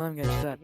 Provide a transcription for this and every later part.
Tamam gençler.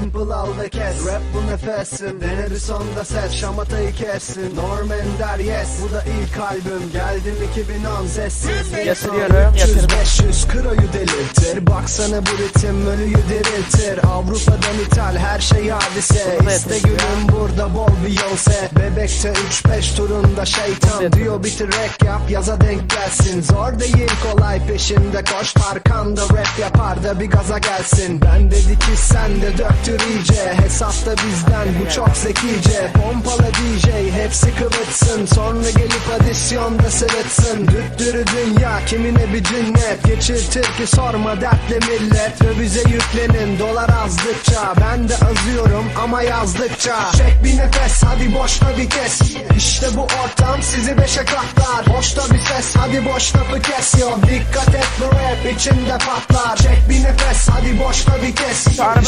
Simple al ve kes. Rap bu nefesim Dene bir sonda set. Şamatayı kessin. Norm Ender yes. Bu da ilk albüm. Geldim 2010 sessiz bir Yatırıyorum, 300 yatırdım. 500 kroyu delirtir. Baksana bu ritim ölüyü diriltir. Avrupa'dan ithal her şey hadise. İste gülüm burada bol Beyoncé Bebekte 3-5 turunda şeytan. Diyor bitir rap yap yaza denk gelsin. Zor değil kolay peşinde koş. Arkanda rap yapar da bir gaza gelsin. Ben dedi ki sen de döktür iyice. Hesapta bizden bu çok zekice. Pompala DJ hepsi kıvıtsın. Sonra gelip adisyonda sırıtsın Düttürü dünya kimine bir cinnet? Geçirtir ki sorma dertle millet. Dövize yüklenin dolar azdıkça. Ben de azıyorum ama yazdıkça. Çek bir nefes hadi boşta bir kes. İşte bu ortam sizi beşe katlar. Boşta bir ses hadi boş lafı kes. Yo Dikkat et bu rap içinde patlar. Çek bir nefes hadi boşta bir kes.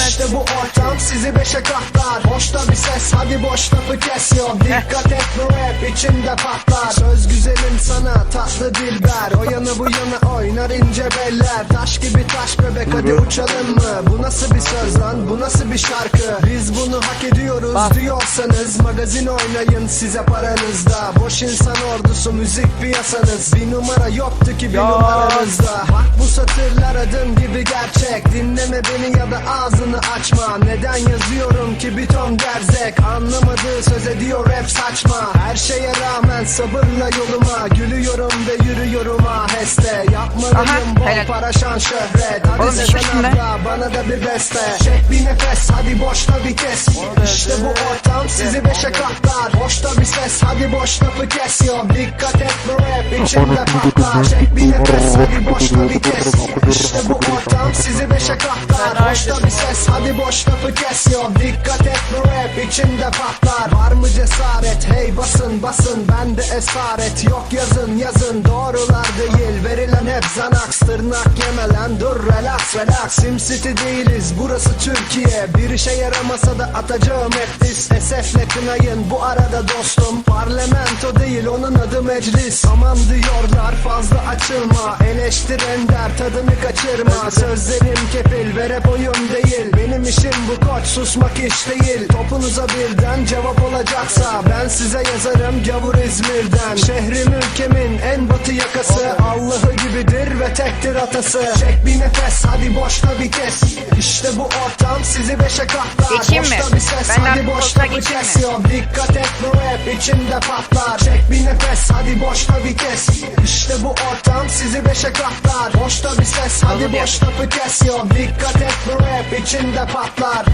İşte bu ortam sizi beşe katlar. Boşta bir ses hadi boş lafı kes. Yo Dikkat et bu rap içinde patlar. Söz güzelim sana tatlı dilber O yana bu yana oynar ince beller. Taş gibi taş bebek hadi uçalım mı? Bu nasıl bir söz lan? Bu nasıl bir şarkı? Biz bunu hak ediyoruz Bak. diyorsanız Magazin oynayın size paranızda. Boş insan ordusu müzik piyasanız. Bir numara yoktu ki bir Ya. numaranızda. Bak bu satırlar adım gibi gerçek Dinleme beni ya da ağzını açma. Neden yazıyorum ki bir ton gerzek? Anlamadığı söz ediyor rap saçma. Her şeye rağmen sabırla yoluma. Gülüyorum ve yürüyorum aheste. Yapmalıyım Aha, bol helal. para şan şöhret. Hadi Oğlum, Sezen bana da bir beste Çek bir nefes hadi boşta bir kes. İşte bu ortam sizi beşe katlar. Boşta bir ses hadi boş lafı kes. Yo Dikkat et bu rap içinde patlar. Çek bir nefes hadi boşta bir kes. İşte bu ortam sizi beşe katlar Boşta bir ses hadi boş lafı kes. Yo Dikkat et bu rap içinde patlar. Var mı cesaret? Hey basın basın Bende esaret. Yok yazın yazın Doğrular değil. Verilen hep zanaks Tırnak yemelen. Dur relax relax. Sim City değiliz burası Türkiye. Bir işe yaramasa da atacağım hep diss. Esefle kınayın bu arada dostum. Parlamento değil onun adı meclis. Aman diyorlar fazla açılma. Eleştir ender tadını kaçırma. Sözlerim kefil ve rap oyun değil. Benim işim bu koç susmak iş değil. Topunuza birden cevap olacaksa Ben size yazarım gavur İzmir'den. Şehrim ülkemin en batı yakası. Allah'ı tektir atası. Çek bir nefes hadi boşta bir kes. İşte bu ortam sizi beşe katlar. Geçeyim mi? Boşta bir ses Ben hadi boşta boşta bir kes. yo Dikkat et bu rap içinde patlar. Çek bir nefes hadi boşta bir kes. İşte bu ortam sizi beşe katlar. Boşta bir ses hadi Anladım. boş lafı kes. Yo Dikkat et bu rap içinde patlar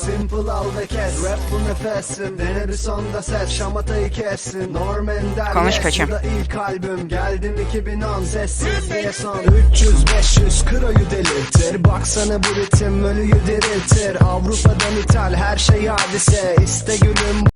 Simple al ve kes. Rap bu nefesim Dene bir sonda set. Şamatayı kessin. Norm Ender Konuş kaçım. İlk albüm. Geldim 2010 sessiz diye son 300-500 kroyu delirtir Baksana bu ritim. Ölüyü diriltir. Avrupa'dan ithal. Her şey hadise. İste gülüm